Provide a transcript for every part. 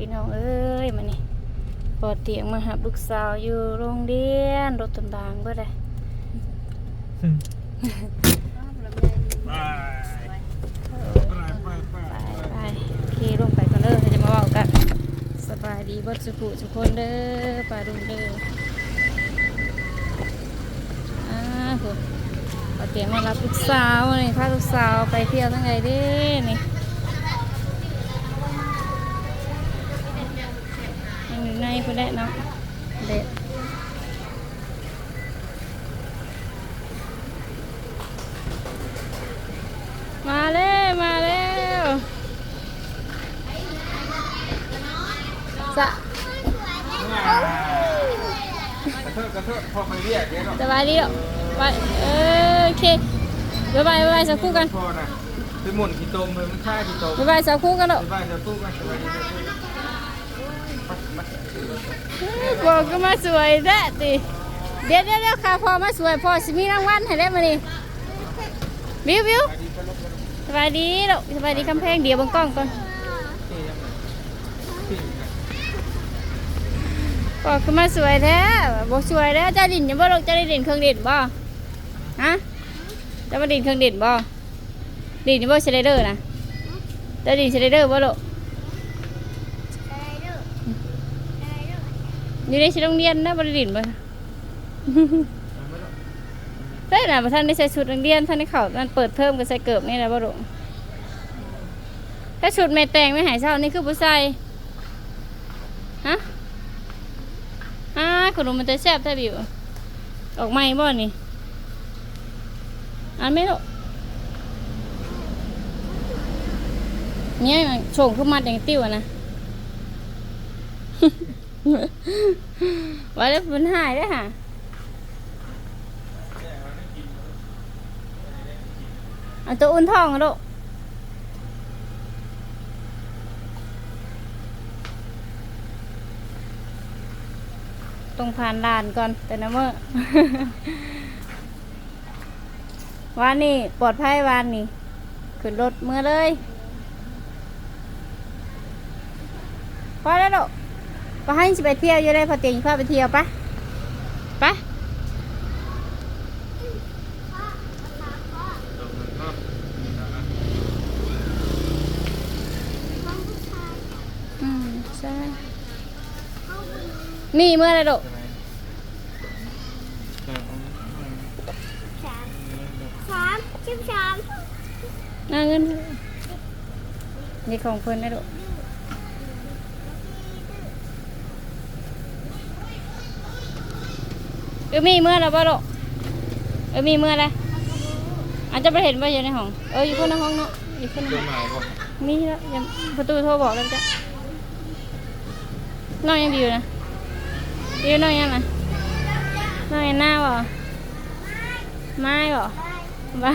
พี่น้องเอ้ยมานี่ปอเตียงมาหับลูกสาวอยู่โรงเรียนรถตำบางเบ่ได้ไปไปไปไปขี่ลงไปกันเด้อเราจะมาเว้ากันสบายดีเบิดสุขุทุกคนเด้อปลาดุงเด้ออ่าคุณปอเตียงมารับลูกสาวนี่พาลูกสาวไปเที่ยวทั้งไงเด้นี่ พุ่นแหละเนาะเด็ดมาแล้วมาแล้วสะกระเทอะกระเทอะพอไปเรียกเดี๋ยวเราสบายดีเหรอไปเออโอเคบ๊ายบายบ๊ายบายสักครู่กันพอนะไปหมุนกี่ตมเลยมันฆ่ากี่ตมบ๊ายบายสักครู่กันเนาะไปบ้านจะสู้กันไปดี บอกก็มาสวยแท้ติเดี๋ยวเดี๋ยวเดี๋ยวค่ะพอมาสวยพอสิมีรางวัลให้ได้มานี่บิวบิวสบายดีลูกสบายดีคำแพงเดี๋ยวบังกล้องก่อนบอกก็มาสวยแท้บอกสวยแล้วจ้าดินยังบ่ลูกจ้าได้ดินเครื่องดินบ่ฮะจ้ามาดินเครื่องดินบ่ดินยังบ่สไลเดอร์นะจ้าดินสไลเดอร์บ่ลูก อยู่ในชั้นโรงเรียนนะบ่ได้ดินบ่ได้นะบ่ท่านได้ใส่ชุดนักเรียนท่านได้เข้าท่านเปิดเทอมก็ใส่เกิบนี่แหละบ่ลูกถ้าชุดแม่แต่งไม่หายเช้านี่คือบ่ใส่ฮะอ่าขนมมันจะแซ่บแท้บิวออกใหม่บ่นี่อันไม่ลูกเนี่ยมันโฉงขึ้นมาอย่างติ้วอะนะ ว่าแล้วมันหายได้อค่ะเอาตัวอุ่นท้องอะลูกต้องผ่านด่านก่อนแต่นะเมื่อวานนี่ปลอดภัยวานนี่ขึ้นรถเมื่อเลยพอแล้วลูก พอให้สิไปเที่ยวอยู่ได้พอเตียงพาไปเที่ยวปะไปะอืมใช่มีเมื่อไรลูกสามสิบสามน่าเงินนี่ของเพิ่นได้ลูก เออมีเมื่อแล้วป่ะลูกเออมีเมื่อแล้วอาจจะไปเห็นว่าอยู่ในห้อง เอออยู่คนในห้องเนาะอยู่คนในเดิห้อนงมาบ่มีแล้วยังประตูโทรบอกแล้วจ้ะน้องยังอยู่นะอยู่น้องยังนะน้องยังหน้าบ่ไม่บ่บ้า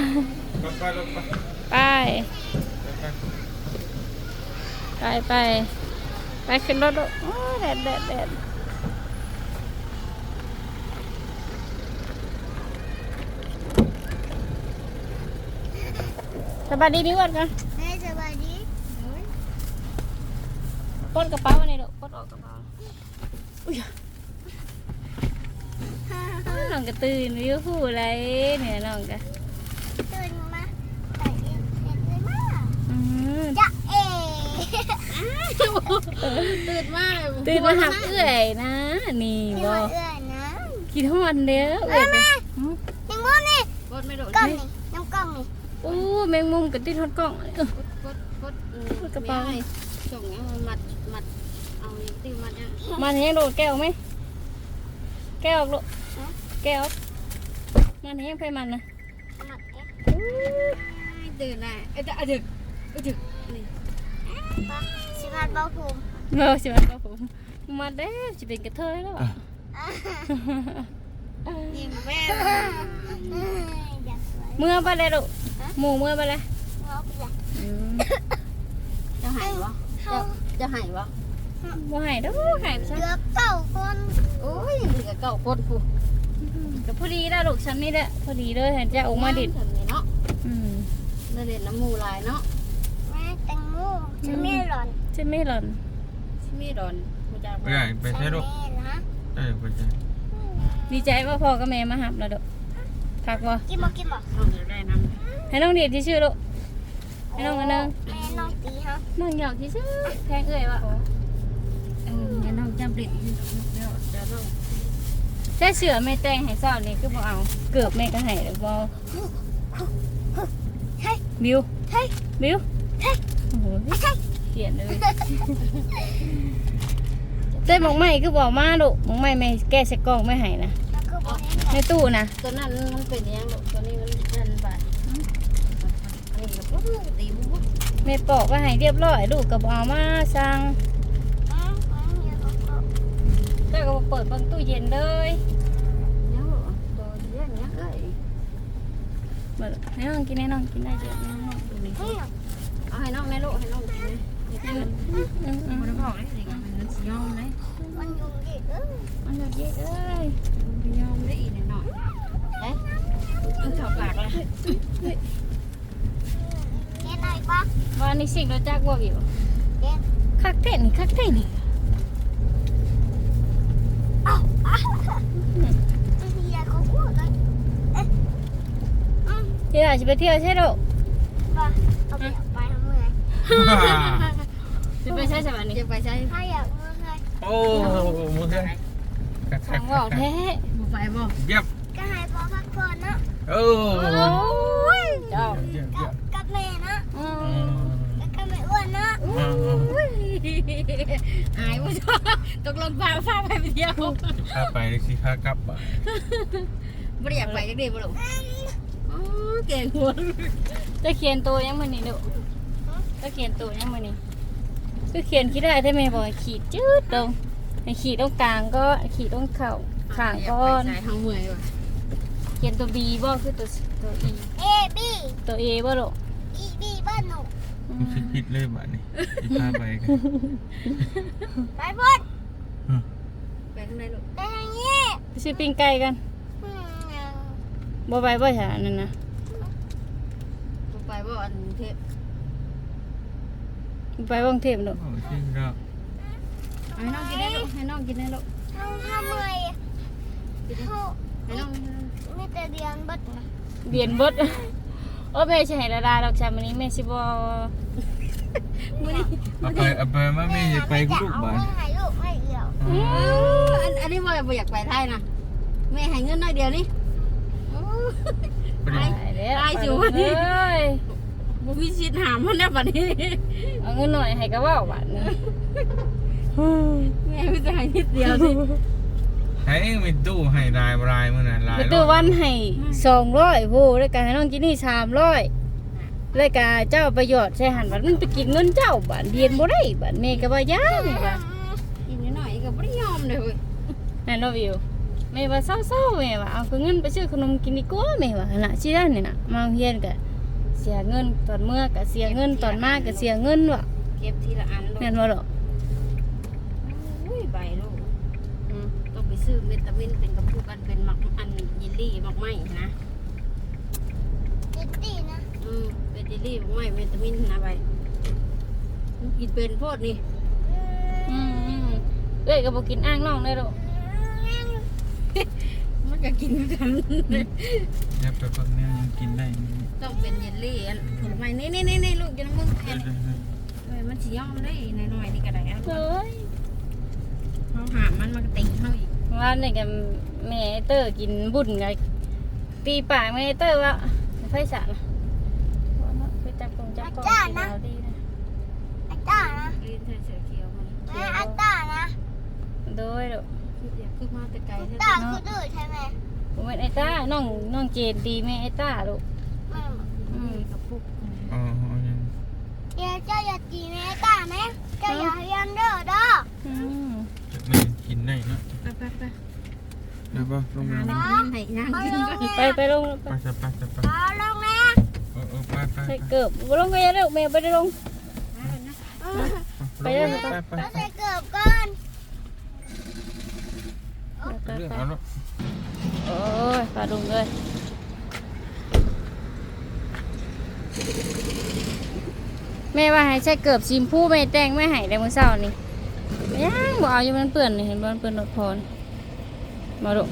ไปลงไปไปไปไปไปขึ้นรถลูกโอ้ยแดดแดดแดดส บายดีพี่อ้วันกันแม่สบายดีปลดกระเป๋าอันนี้ลูกปลดออกกระเป๋าอุ้ยน้องก็ตื่นวิวหูอะไรเนี่ยน้องก็ตื่นมาใส่เอ็นเอ็นเลยมาอืมจะเอ๋ตื่นมาตื่นมาหับเอื่อยนะ นี่พี่บว่าอเอื้อนนะกินทั้งวันเด้อเอ้เอื่อยยแม่หืมยังมุมนี่กดไม่โดดกล้องนี่น้ำกล้องนี่ โอ้แมงมุมกับติดทอดกล้องเออ กดกดเออกระเป๋า แม่ส่งเอามัดมัดเอาอย่างติ้วมัดเนี่ยมาเห็นโดดแก้วไหมแก้วออกลูกแก้วออกมาเห็นไฟมันนะหมัดเอ๊ะตื่นได้เอ้ยจะเอาดึกเอาดึกนี่ปะสิบัดเบาภูมิเออใช่ไหมครับผมมาเด้อจะเป็นกระเทยแล้วอะยิ้มแม่ อยากสวย เมื่อไปเลยลูกหมูเมื่อไปเลยงอกอยากอืมจะหายวะเข้าจะหายวะบ่ให้เด้อให้ไปซะเหลือเก้าคนโอ้ยเหลือเก่าคนกูก็พอดีแล้วลูกฉันนี่แหละพอดีเลยเห็นจะออกมาดิดทำนี่เนาะอืมเด่นน้ำมูลายเนาะแม่แตงโมจะไม่หล่อนจะไม่หล่อนสมีดอนกูจะไปได้ไปใช่ใช้ลูกแม่นะเออไปใช้ดีใจว่าพ่อกับแม่มาหับแล้วเด้อ ทักว่ากินบ่กินบ่ต้องจะได้นำให้น้องเดียดที่ชื่อลูกให้น้องกันนึงแม่น้องตีฮะน้องหยอกที่ชื่อแทงเอ้ยวะเออเดี๋ยวน้องจำเด็ดเดี๋ยวเดี๋ยวน้องใช่เสือแม่แต่งให้เศร้านี่คือบ่เอา เกือบแม่ก็ให้แล้วบ่เอาเฮ้ยบิวเฮ้ยบิวเฮ้ยโอ้โหเฮ้ยเกลียดเลยเต้หมกไหม้คือบอกมาลูกหมกไหม้แม่แก้ใส่กล่องไม่ให้นะแล้วก็บอก ให้ในตู้นะตัวนั้นมันเป็นยังลูกตัวนี้มันยันบาทนี่ก็ปุ๊บตีปุ๊บแม่ปอกไว้ให้เรียบร้อยลูกก็บเอามาสั่งอืมอืมเดี๋ยวเขาก็เจ้าก็บ่เปิดเบิ่งตู้เย็นเลยยังตัวเลี้ยงยังเอ้ยเบิดให้น้องกินให้น้องกินได้เยอะให้น้องดูนี่เฮ้ยเอาให้น้องแม่ลูกให้น้องกินเลยอืมอืมมันบอกเลยสิมันสิยอมเลยมันยุงดิเออมันเยอะเอ้ยมัน ยอมได้อีกหน่อยเอ๊ะมันเข้าปากแล้วเฮ็ดอะไรปะว่านี่สิ่งเราจักบ่อยู่เฮ็ดคักเท่นคักเท่นเอ้าอะเฮียเขาพูดเลยเอ๊ะอืมที่เราจะไปเที่ยวใช่ลูกว่าเอาไปเอาไปทำไงจะไปใช่สวัสดีจะไปใช้ถ้าอยากมือไงโอ้มือเคยสั่งบอกแท้บ่ ไปบ่เยี่ยมก็ให้พ่อพักผ่อนเนาะโอ้โอ้ยเจ้าเยี่ยมกัเยี่ยบมกับแม่เนาะอือืมมแล้วก็ไม่อ้วนเนาะอืมอายว่าตกลงพาพาไปเที่ยวข้าไปสิข้ากลับอะบ่ได้อยากไปจักดีบ่ลูกอ๋อเก่งหัวจะเขียนตัวยังมือนี่ลูกจะเขียนตัวยังมือนี่คือเขียนคิดได้ถ้าแม่บอกให้ขีดจืดตรงให้ขีดตรงกลางก็ขีดตรงเข่า ข้างก้อนสายทางเมื่อยว่ะเขียนตัว B บ่คือตัวตัว E เอบีตัว A บ่ลูกอีบีบ้านหนูมันคิดผิดเลยบ้านี่ที่พาไปกันไปพ่นไปทางไหนลูกไปทางนี้ไปซื้อปิ้งไก่กันอืมบ่ไปบ่ใช่อันนั้นนะบ่ไปบ่อันเทพบ่ไปบ้องเทพลูกโอ้จริงแล้วให้น้องกินได้ลูกให้น้องกินได้ลูกทำทำไมกินได้ เขาให้น้องไม่แต่เดียนบัดนะเบียนเบิดโอ้แม่สิให้ละลายดอกชามื้อนี้แม่สิบ่มื้อนี้เอาไปเอาไปมาไม่อยากไปกูลูกบ้านแม่ให้ลูกให้เดียวอืมอันอันนี้บ่บ่อยากไปไทยนะแม่ให้เงินน้อยเดียวนี่โอ้ไปดิตายแล้วตายสิไปวันนี้เอ้ยบ่มีสิทธิ์หามมันแล้วบัดนี้เอาเงินหน่อยให้ก็เว้าบาดนี้แม่ไม่จะให้นิดเดียวสิ ให้มีตู้ให้ลายลายมื่อน่ะลายไปตู้วันให้200โหแล้วก็ให้น้องกินนี่300แล้วก็เจ้าประโยชน์ใช้หันบัดมันไปกินเงินเจ้าบาดเรียนบ่ได้บาดแม่ก็ว่าย่างว่ากินนิดหน่อยก็บ่ได้ยอมเลยเว้ยนั่นเนาะวิวแม่ว่าเศร้าๆแม่ว่าเอาคือเงินไปซื้อขนมกินดีกว่าแม่ว่าหั่นน่ะสิได้นี่น่ะมาโรงเรียนก็เสียเงินตอนเมื่อก็เสียเงินตอนมาก็เสียเงินว่ะเก็บทีละอันลูกแม่นบ่ดอกอุ้ยใบลูกอืมต้องไป ซื้อเมตามินเป็นกระปุกอันเป็นหมักอันยิลลี่หมักไหมนะติดตีนะอืมเป็นยิลลี่หมักไหมเมตามินนะใบมันกินเป็นโพดนี่อืมอืมเอ้ยก็บ่กินอ้างน้องได้ดอกมันก็กินกันเนี่ยไปพักเนี่ยยังกินได้อยู่ต้องเป็นยิลลี่อันผลไม้นี่นี่นี่นี่ลูกกินน้ำมึงเออัอนเออเออเอ้ยมันสิย่อมได้หน่อยๆนี่ก็ได้อันเฮ้ยเขาหามมันมันก็ติงเขาอีก ว่านี่ก็แม่เตอร์กินบุญไงตีปากแม่เตอร์ว่าไฟสารว่าเนาะไปจับกงจับกองกินเอาดีนะอาต้านะลิ้นใส่เสือเขียวมันแม่อาต้านะโดยดอกคือเดี๋ยวคือมาแต่ไกลแท้ต้าคือดื้อใช่ไหมบ่แม่นไอ้ต้าน้องน้องเจนดีแม่ไอ้ต้าลูกไม่บอกอืมกับปุกอ๋อยังเดี๋ยวเจ้าอย่าตีแม่ต้าไหมเจ้าอย่าเรียนเด้อเด้ออืมจะ ไม่กินได้เนาะไปไปไปแล้วก็ลงหามาน้ำให้นางกินก่อนไปไปลงไปไปจะไปจะไปเอาลงนะเออเออไปไปใส่เกือบบ่ลงไปเร็วแม่บ่ได้ลงไปเลยไปไปเราใส่เกือบก่อนไปเรื่องเอาลูกโอ้ยปลาดุงเลยแม่ว่าให้ใส่เกือบชิมพูแม่แต่งแม่ให้ได้มื้อเช้านี่ ยังบ่เอาอยู่มันเปื้อนนี่เห็นบ่มันเปื้อนรถพรมาดู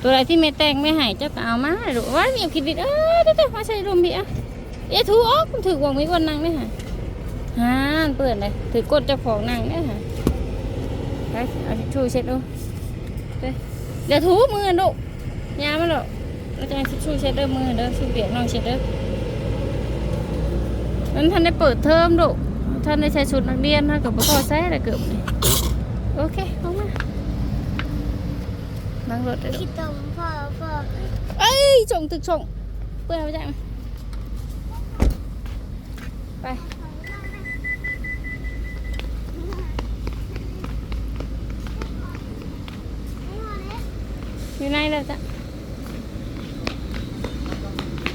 ตัวอะไรที่แม่แต่งไม่ให้เจ้าก็เอามาดูว่ามีคิดดิเออเด้อๆมาใส่ลมพี่อะเอ๊ะถูออกมันถือวงมีคนนั่งได้ค่ะฮานเปื้อนเลยถือกดเจ้าของนั่งได้ค่ะไปเอาชูเช็ดดูเดี๋ยวถูมือดูยามันหรอกเราจะให้ชูเช็ดเด้อมือเด้อชูเปียกน้องเช็ดเด้อมันทันได้เปิดเทอมดู ท่านได้ใช้ชุดนักเรียนท่านกับพ่อใส่อะไรเกือบนี่โอเคเอามานั่งรถเลยคิดตรงพ่อพ่อเอ้ยส่งตึกส่งเปื่อนเอาไปจ่ายมาไปอยู่ในแล้วจ้ะ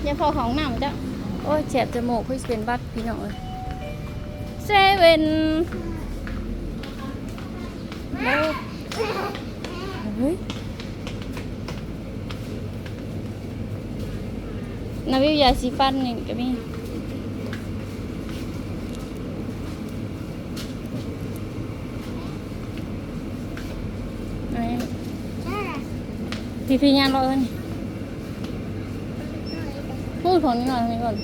อย่าพอของหนำจ้ะโอ้ยเจ็บจมูกเพื่อเป็นบัดพี่น้องเลย เซเว่นเร็วเฮ้ยนาวิวยาสีฟันนี่ก็มีอะไรนะพี่พี่ยานรอเอิ้นพูดของนี่หน่อยนี่ก่อน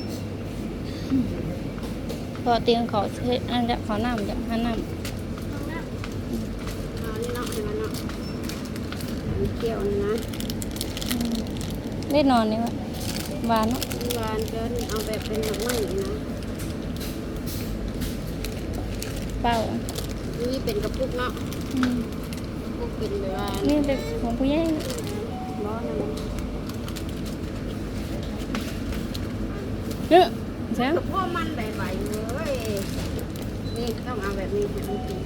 พอเตียงเขาเฮ็ดอันจะขอน้ำจะหันน้เอานี่เนาะให้มันเนาะมันเกี่ยวนี่นะำได้นอนนี่วะหวานเนาะหวานเกินเอาแบบเป็นหมักไหม้นะเปล่านี่เป็นกระปุกเนาะอืมกระปุกเป็นแบบว่านี่เป็นของผู้ใหญ่นะร้อนนะมันเนื้อใช่กระเพาะมันใบๆเลย นี่ต้องเอาแบบนี้ให้มันกิน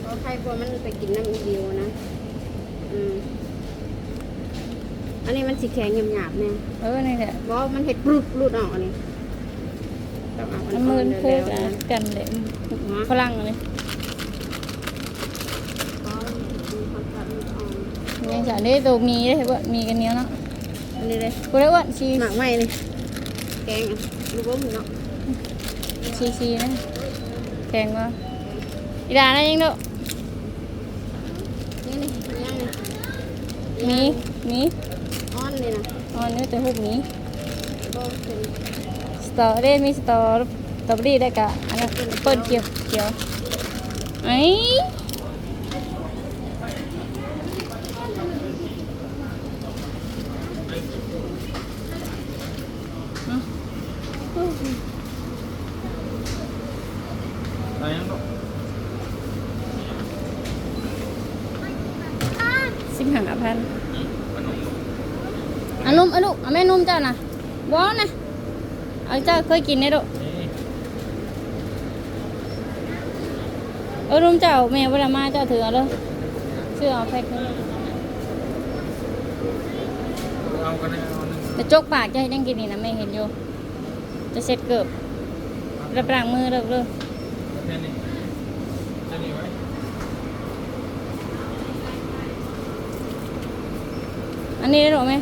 เพราะใครกลัวมันไปกินน้ำอีเดียวนะ อืม อันนี้มันสีแข็งหยาบๆเนี่ยเออนี่แหละเพราะมันเห็ดปลุดปลุดออกอันนี้ต้องเอามันมืนๆพูดแล้วๆอะนะกันเลยฝรั่งเลยก็มีความตัดมันอ่อนยังจะได้ตัวมีได้บ่มีกันเหนี้ยวเนาะอันนี้เลยกูได้อ้วนชีหมักไหมนี่แกงอะลูกอมเนาะ ชีชีนะแข็งว่าอีดานะยังเด้อนี่นี่ยังมีนี่มีอ่อนนี่นะอ๋อนี่แต่หุบมีก็เป็นสตอเด้มีสตอสตรอเบอรี่ได้กะอันนั้นเปิ้ลเขียวเขียวไอ้อะ อะไรยังดอกสิบห้าพันขนมอันนุ่มอันลูกอันแม่นุ่มเจ้านะบ้อนะเอาเจ้าเคยกินได้ดอกนี่เออนุ่มเจ้าแม่เวลามาเจ้าถือเอาเลยซื้อเอาแพ็คนึงเอากันได้เอาหนึ่งแต่จกปากจะให้ยังกินนี่นะแม่เห็นอยู่จะเช็ดเกือบรับล้างมือเลิกเลยแค่นี้แค่ นี้ไว้อันนี้ได้หรอไหม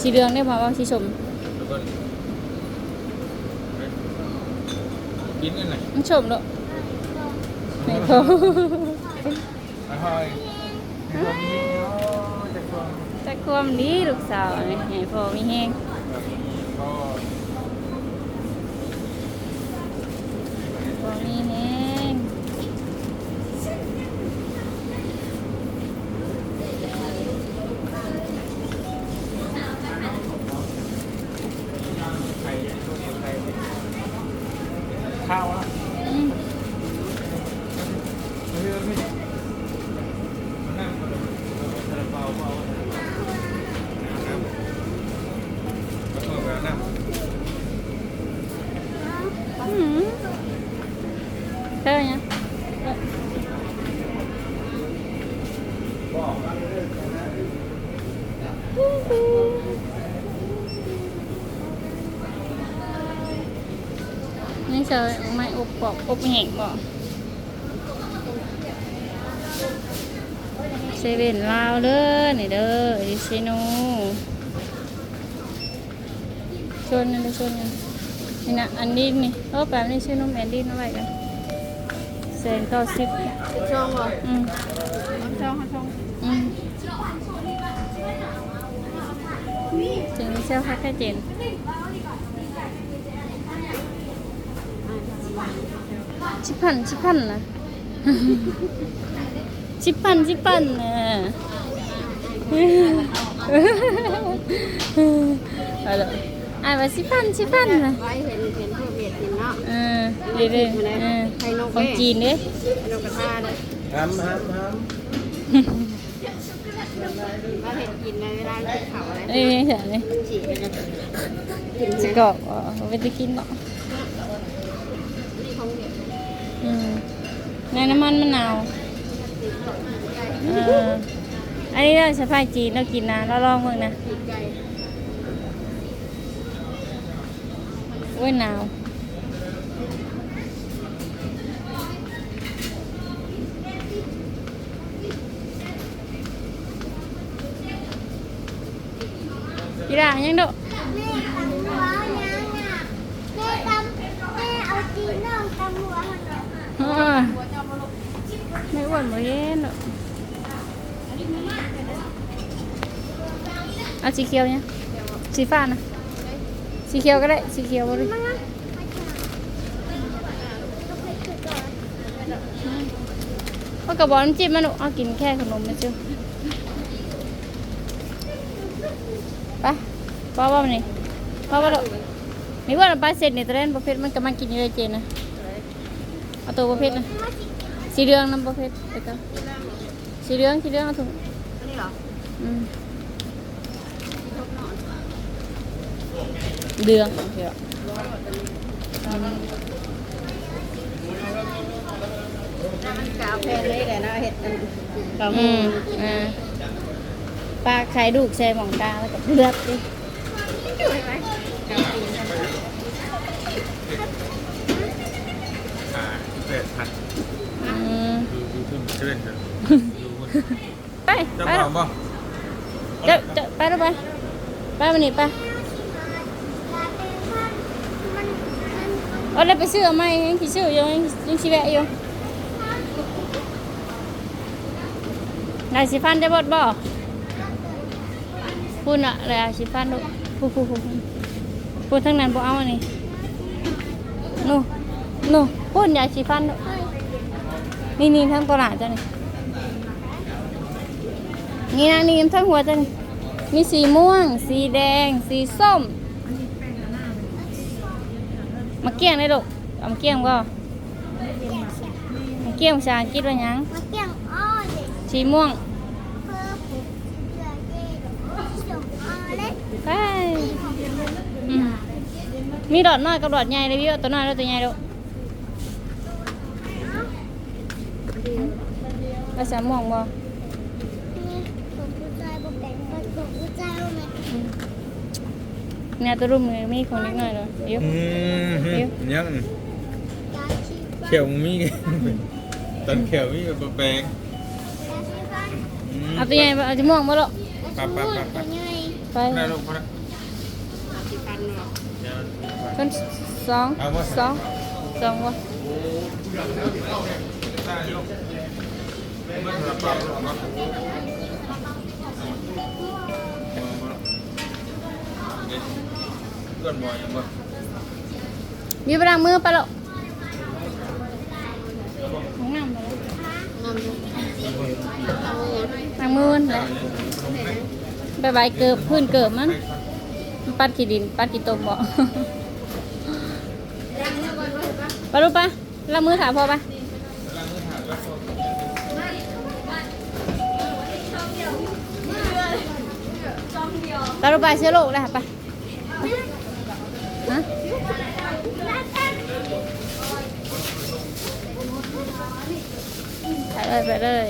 สีเหลืองได้พอว่าสีชมแล้วก็กินกันไหนมันชมดอกไม่พอไปห้อยให้พ่อมีเนาะจะฟังแต่ความดีลูกสาวนี่ให้พอมีแห้งแบบนี้ก็พอมีแห้ง อืมเท่าไหร่นี่เจอไม่อบปอกอบแห้งบ่เซเว่ นลาวเด้อนี่เด้อดิเซโนชนนั่นเลยชนนั่นนี่นะอันนี้นี่เออแป๊บนี่ชื่อนมแอนดี้นั่นไว้กันสนต่อสิบช่องบ่อืมช่องห้าช่องอืมถึงเซลคักแค่เจนชิบพันชิบพันนะชิบพันชิบพันนะเอาละ อ่านว่าชิบพันชิบพันนะไว้เห็นเห็นเพื่อเบียดกินเนาะเออเรื่อยๆเออของจีนเด้นกกระทาเลยห้ามห้ามห้ามว่าเห็นกินในเวลากินเขาอะไรเอ้ยเฉยเลยฉีดเลยนะกินจะนะกรอกอ๋อเอาไปจะกินเนาะนี่ของเด็กอืมในน้ำมันมะนาวเอออันนี้เราสะพายจีนเรากินนะเราลองมึงนะปีกไก่โอ้ยหนาวกีฬายังดอกแม่ตำหัวยังอะแม่ตำแม่เอาจีนน้องตำหัวมันเนาะ เออไม่อ้วนบ่เย็นดอกเอา สีเขียวเนี่ยสีฟ้านะสีเขียวก็ได้ สีเขียวบ่เลยเอากระบอกน้ำจิ้มมาหนูเอากินแค่ขนมมาเจ้าไปป้าว่ามันนี่ป้าว่าเรามีว่าเราไปเสร็จนี่ตอนแรกประเภทมันกำลังกินอยู่เลยเจนนะเอาตัวประเภทนะสีเหลืองน้ำประเภทไปกันสีเหลืองสีเหลืองเอาถุงอันนี้เหรออืม เหลืองโอเคอะมันกาวแพงเลยแหละนะเห็ดอันกาวอืมูมอ่าปลาไข่ดูกใส่หมองตาแล้วกับเลือดดิอ่าแปดพันอืมดูดูขึ้นเชิญเถอะดูคนไปจะไปเปล่าบ่จะจะไปแล้วไปไปวันนี้ไป เอาแล้วไปซื้อเอาไหมยังขี่ซื้ออยู่ยังยังขี่แวะอยู่นายสิฟันได้บดบ่พูดน่ะเลยสิฟันดูพูดพูดพูดพูดทั้งนั้นบ่เอาอันนี้นู่นู่พูดยาสิฟันดูนี่นี่ทั้งตลาดจ้ะนี่นี่นะนี่ทั้งหัวจ้ะนี่มีสีม่วง สีแดง สีส้ม มาเกี้ยงได้ลูกเอามาเกี้ยงก็มาเกี้ยงภาษาอังกฤษว่าหยังมาเกี่ยงอ้อเด็กสีม่วงเพิ่มเกลือเกลือส่งอ้อเล็กไปอืมมีดอดน้อยกับดอดใหญ่เลยพี่ว่าตัวน้อยแล้วตัวใหญ่ลูกภาษาม่วงบ่ นี่ผมผู้ชายบอกแต่งเป็นผมผู้ชายว่าแม่ เนี่ยตัวรุ่มมือมีของนิดหน่อยเลยเดี๋ยว อืมฮึยังยาชีฟันเขียวมีตอนเขียวมีแบบแปลงยาชีฟันอืมเอาตัวใหญ่บ่เอาจะม่วงบ่ลูกปั๊บปั๊บปั๊บปั๊บยังไงไปได้ลูกพอละสิพันเนาะเดี๋ยวเป็นสองเอาวะสองสองวะได้ลูกมันกระเป๋าลูกเนาะ ก่อนบ่อยังบ่มีไปล้างมือไปแล้วน้ำดูล้างมือนั่นแหละใบใบเกิบพื้นเกิบมันมันปัดขี้ดิน ปัดขี้ตมบ่ไปลูกไปล้างมือถามพอไปไปลูกไปเชื้อโรคเลยค่ะไป ไปเลยไปเลย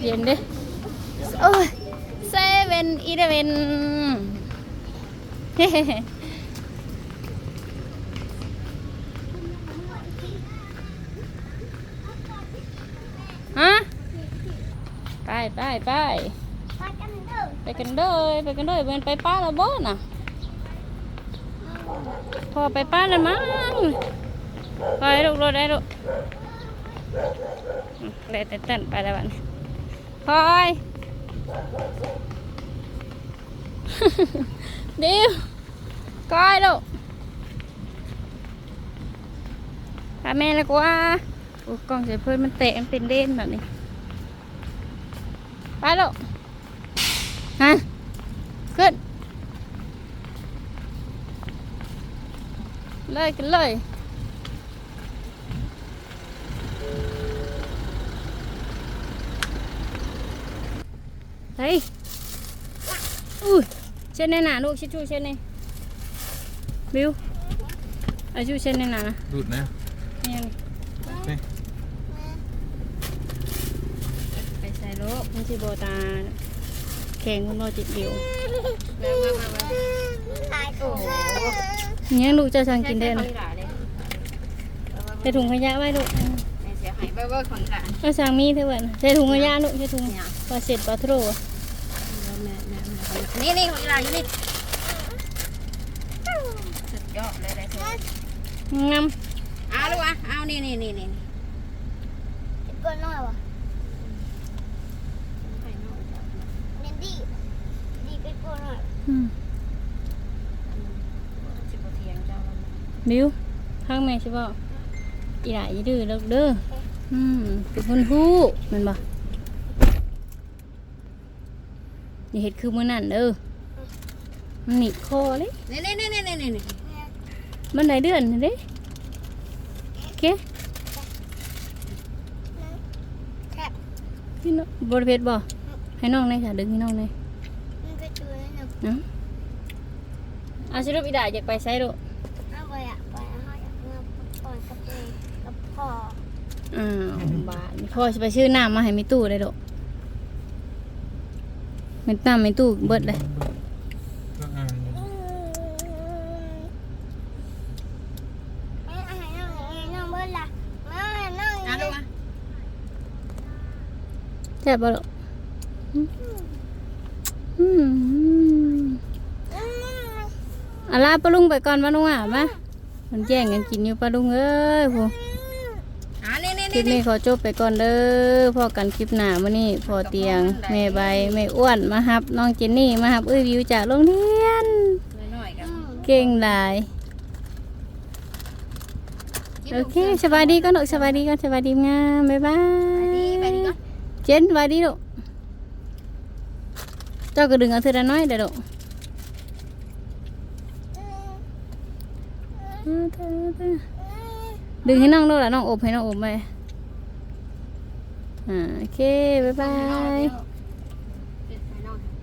เย็นดิโอ้ยเซเว่นอีเลเว่นเฮ้ฮะไปไปไปไปกันเถอะไปกันเลยไปกันเลยเป็นไปป้าและบ่น่ะพอไปป้าแล้วมั้ง ไปลูกรถได้ลูกเลยเต้นๆไปแล้วบันพอยดิวก้อยลูกพาแม่แล้วกว่าโอ้กล้องเสียเพื่อนมันเตะมันเป็นเด่นแบบนี้ไปลูกฮะขึ้นเลยกันเลย เฮ้ยอุ้ยเช่นในหนาลูกชิชูเช่นในบิวเอาชูเช่นในหนานะดูดนะนี่ยังนี่ไปใส่โลกมันสิโบตาแข่งคุณโบจิตเดียวมามามามาตายโอ้โหเนี่ยลูกจะสั่งกินได้ใช่นะของหลานเลยใส่ถุงขยะไว้ลูกแม่เสียหายเบ้อเบ้อของหลานเอาสั่งมีเท่าไหร่ใส่ถุงขยะลูกใส่ถุงเนี่ยปลาเสร็จปลาทะโร แม่แม่แม่นี่นี่ของหลานอยู่นี่สุดยอดเลยเลยเธองามเอาลูกอะเอานี่นี่นี่นี่ก็น้อยวะเนนดี้ดีเป็นก็น้อยอืมสิบกว่าเทียงเจ้าบิวข้างแม่ใช่ป่ะอีหลาอีดื้อเลิกเด้ออืมเป็นคนฮู้มันบ่ อย่าเห็ดคือมือนั่นเด้อมันหนีบคอเลยนี่นี่นี่นี่นี่นี่มันหลายเดือนน่ะเด้โอเคแทบพี่น้องบริเพชบ่ให้น้องหน่อยค่ะดึงให้น้องหน่อยมันเป็นตัวนั่นน่ะนะเอาสรุปอีด่าอยากไปไซโดเอาไปอะไปเอาอยากเงาก่อนกับแม่กับพ่ออ้าวบาทนี่พ่อจะไปชื่อน้ำมาให้มีตู้ได้ดอก เป็นน้ำมีตู้เบิดเลยก็อ่านอยู่แม่อาหารน้องไงน้องเบิ้ลล่ะแม่อาหารน้องเอาลูกอะแซ่บบ่ดอกอืมอาลาปลาลุงไปก่อนปลาลุงอะมามันแย่งกันกินอยู่ปลาลุงเอ้ยผู้อ่านี่นี่ คลินี่ปนี้ขอจบไปก่อนเด้อพอกันคลิปหน้ามื้อนี้พอเตียงแม่ใบแม่อ้วนมาฮับน้องเจนนี่มาฮับเอ้ยวิวจากโรงเรียน น้อยๆกับเก่งหลายโอเคสบายดีก่อนลูกสบายดีก่อนสบายดีงามบ๊ายบาไปดียไปดีก่อนเจนสบายดีลูกเจ้าก็ดึงเอาเธอละน้อยเด้อลูกดึงให้น้องลูกละน้องอบให้น้องอบไป อ่าโอเค บ๊ายบาย